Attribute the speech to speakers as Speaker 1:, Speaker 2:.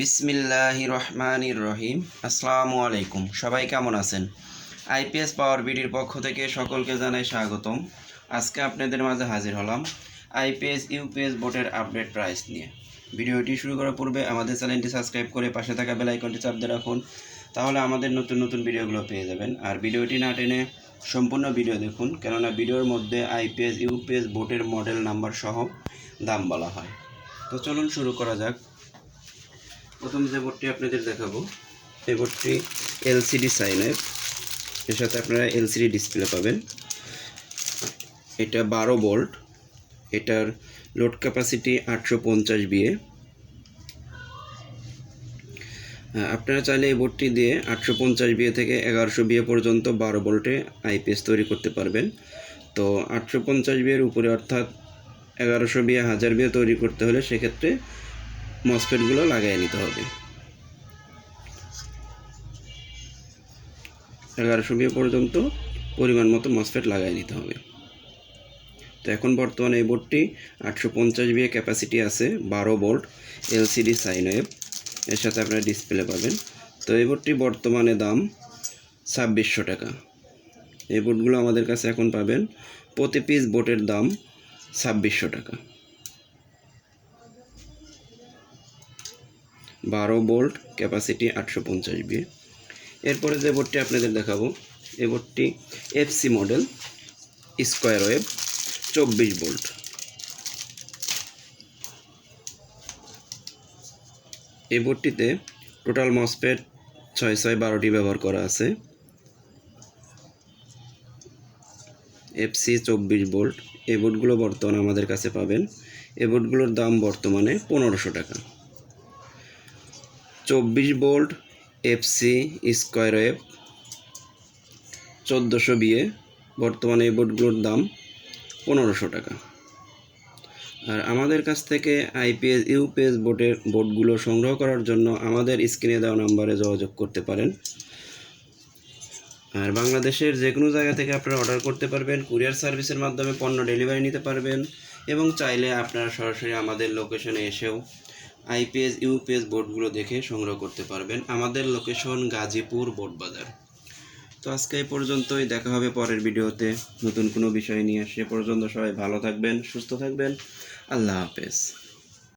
Speaker 1: বিসমিল্লাহ রহমানির রহিম আসসালামু আলাইকুম সবাই কেমন আছেন? আইপিএস পাওয়ার বিডির পক্ষ থেকে সকলকে জানাই স্বাগতম। আজকে আপনাদের মাঝে হাজির হলাম আইপিএস, ইউপিএস বোর্ডের আপডেট প্রাইস নিয়ে। ভিডিওটি শুরু করার পূর্বে আমাদের চ্যানেলটি সাবস্ক্রাইব করে পাশে থাকা বেল আইকনটি চাপ দিয়ে রাখুন, তাহলে আমাদের নতুন নতুন ভিডিওগুলো পেয়ে যাবেন। আর ভিডিওটি না টেনে সম্পূর্ণ ভিডিও দেখুন, কেননা ভিডিওর মধ্যে আইপিএস, ইউপিএস বোর্ডের মডেল নাম্বার সহ দাম বলা হয়। তো চলুন শুরু করা যাক। প্রথম যে বোর্ডটি আপনাদের দেখাবো এই বোর্ডটি এলসিডি সাইনের। এর সাথে আপনারা এলসিডি ডিসপ্লে পাবেন। এটা বারো ভোল্ট এটার লোড ক্যাপাসিটি আটশো পঞ্চাশ বিয়ে আপনারা চাইলে এই বোর্ডটি দিয়ে আটশো পঞ্চাশ বিয়ে থেকে এগারোশো বিয়ে পর্যন্ত বারো ভোল্টে আইপিএস তৈরি করতে পারবেন। তো আটশো পঞ্চাশ বিয়ের উপরে অর্থাৎ এগারোশো বিয়ে হাজার বিয়ে তৈরি করতে হলে সেক্ষেত্রে মসফেটগুলো লাগিয়ে নিতে হবে। এগারোশো বিয়ে পর্যন্ত পরিমাণ মতো মসফেট লাগিয়ে নিতে হবে। তো এখন বর্তমানে এই বোর্ডটি আটশো পঞ্চাশ বিয়ে ক্যাপাসিটি আছে, বারো ভোল্ট এলসিডি সাইন ওয়েভ এর সাথে আপনারা ডিসপ্লে পাবেন। তো এই বোর্ডটি বর্তমানে দাম ছাব্বিশশো টাকা। এই বোর্ডগুলো আমাদের কাছে এখন পাবেন, প্রতি পিস বোটের দাম ছাব্বিশশো টাকা। বারো বোল্ট ক্যাপাসিটি আটশো পঞ্চাশ বি। এরপরে যে বোর্ডটি আপনাদের দেখাবো, এই বোর্ডটি এফসি মডেল স্কোয়ার ওয়েব চব্বিশ বোল্ট। এই বোর্ডটিতে টোটাল মসপেট ছয় ছয় বারোটি ব্যবহার করা আছে। এফসি চব্বিশ বোল্ট। এই বোর্ডগুলো বর্তমানে আমাদের কাছে পাবেন। এই বোর্ডগুলোর দাম বর্তমানে পনেরোশো টাকা। চব্বিশ বোল্ট এফসি স্কোয়ার ওয়েভ চোদ্দোশো বিয়ে বর্তমানে এই বোর্ডগুলোর দাম পনেরোশো টাকা। আর আমাদের কাছ থেকে আইপিএস ইউপিএস বোর্ডের বোর্ডগুলো সংগ্রহ করার জন্য আমাদের স্ক্রিনে দেওয়া নাম্বারে যোগাযোগ করতে পারেন। আর বাংলাদেশের যে কোনো জায়গা থেকে আপনারা অর্ডার করতে পারবেন, কুরিয়ার সার্ভিসের মাধ্যমে পণ্য ডেলিভারি নিতে পারবেন এবং চাইলে আপনারা সরাসরি আমাদের লোকেশনে এসেও আইপিএস, ইউপিএস বোর্ডগুলো দেখে সংগ্রহ করতে পারবেন। আমাদের লোকেশন গাজীপুর বোর্ড বাজার তো আজকে এই পর্যন্তই, দেখা হবে পরের ভিডিওতে। নতুন কোনো বিষয় নিয়ে সে পর্যন্ত সবাই ভালো থাকবেন, সুস্থ থাকবেন। আল্লাহ হাফেজ।